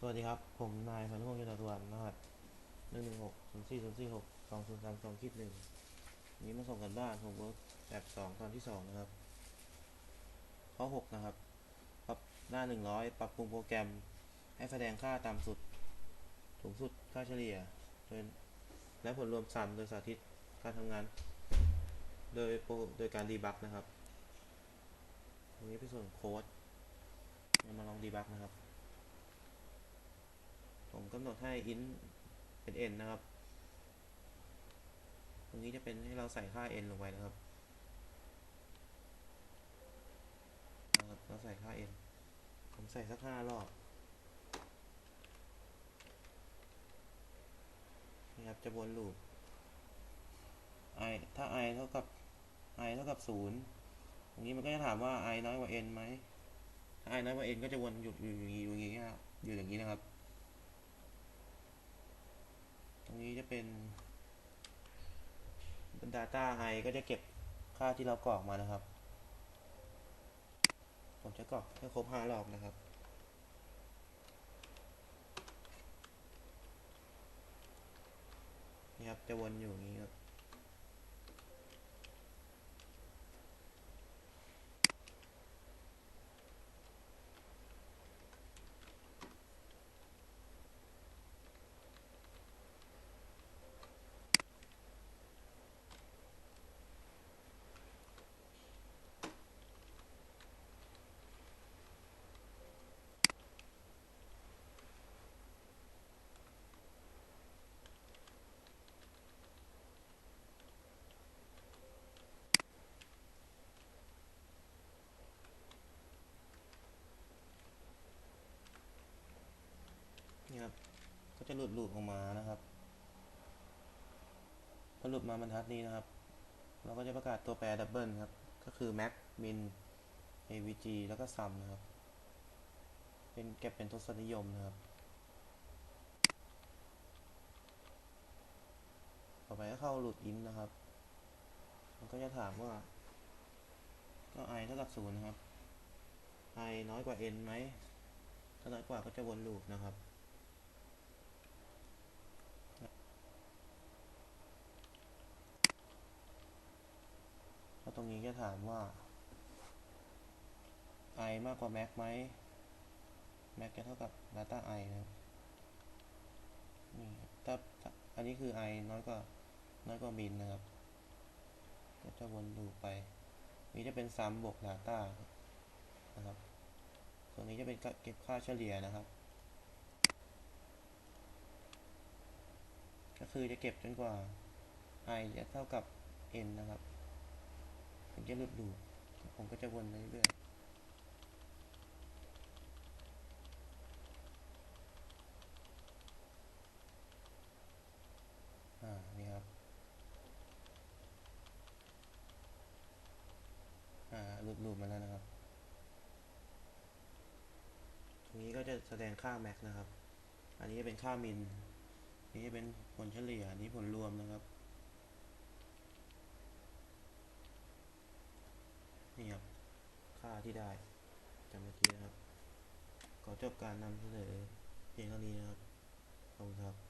สวัสดีครับ ผมนายพานุพงศ์ยนต์ตะวันรหัสหนึ่งหนึ่งหกศูนย์สี่ศูนย์สี่หกสองศูนย์สามสองคิดหนึ่งนี้มาส่งกันบ้านผมเวิร์กแบบสองตอนที่สองนะครับข้อหกนะครับ ปรับหน้าหนึ่งร้อยปรับปรุงโปรแกรม ให้แสดงค่าต่ำสุด สูงสุดค่าเฉลี่ยโดยและผลรวมซ้ำโดยสาธิตการทำงาน โดยโปรโดยการดีบักนะครับตรงนี้เป็นส่วนโค้ดเรามาลองดีบักนะครับ กำหนดให้ int เป็น n นะครับ ตรงนี้จะเป็นให้เราใส่ค่า n ลงไปนะครับเราใส่ค่า n ผมใส่สักห้ารอบนี่ครับจะวนลูป i ถ้า i เท่ากับ i เท่ากับศูนย์ตรงนี้มันก็จะถามว่า i น้อยกว่า n ไหมถ้า i น้อยกว่า n ก็จะวนอยู่อยู่อย่างนี้อยู่อย่างนี้นะครับอยู่อย่างนี้นะครับ ตรง นี้จะเป็น Data i ก็จะเก็บค่าที่เรากรอกมานะครับ ผมจะกรอกให้ครบห้ารอบนะครับ นี่ครับจะวนอยู่อย่างนี้ครับ จะหลุดหลุดออกมานะครับพอหลุดมาบรรทัดนี้นะครับ เราก็จะประกาศตัวแปรดับเบิลครับ ก็คือ max min avg แล้วก็ sum นะครับ เป็นเก็บเป็นทศนิยมนะครับ ต่อไปก็เข้าหลุด int นะครับ มันก็จะถามว่า ก็ i เท่ากับศูนย์นะครับ i น้อยกว่า n ไหม ถ้าน้อยกว่าก็จะวนลูปนะครับ แล้วตรงนี้จะถามว่า i มากกว่า max ไหม max จะเท่ากับ data i นะครับนี่ถ้าอันนี้คือ i น้อยกว่าน้อยกว่า min นะครับ ก็จะวนลูปไป นี้จะเป็นซ้ำบวก data นะครับส่วนนี้จะเป็นเก็บค่าเฉลี่ยนะครับ ก็คือจะเก็บจนกว่า i จะเท่ากับ n นะครับ ถึงจะหลุดลูปผมก็จะวนไปเรื่อยๆอ่านี่ครับ อ่าหลุดลูปมาแล้วนะครับ ตรงนี้ก็จะแสดงค่า max นะครับ อันนี้จะเป็นค่า min อันนี้จะเป็นผลเฉลี่ย อันนี้ผลรวมนะครับ นี่ครับ ค่าที่ได้จากเมื่อกี้นะครับ ขอจบการนำเสนอเพียงเท่านี้นะครับ ขอบคุณครับ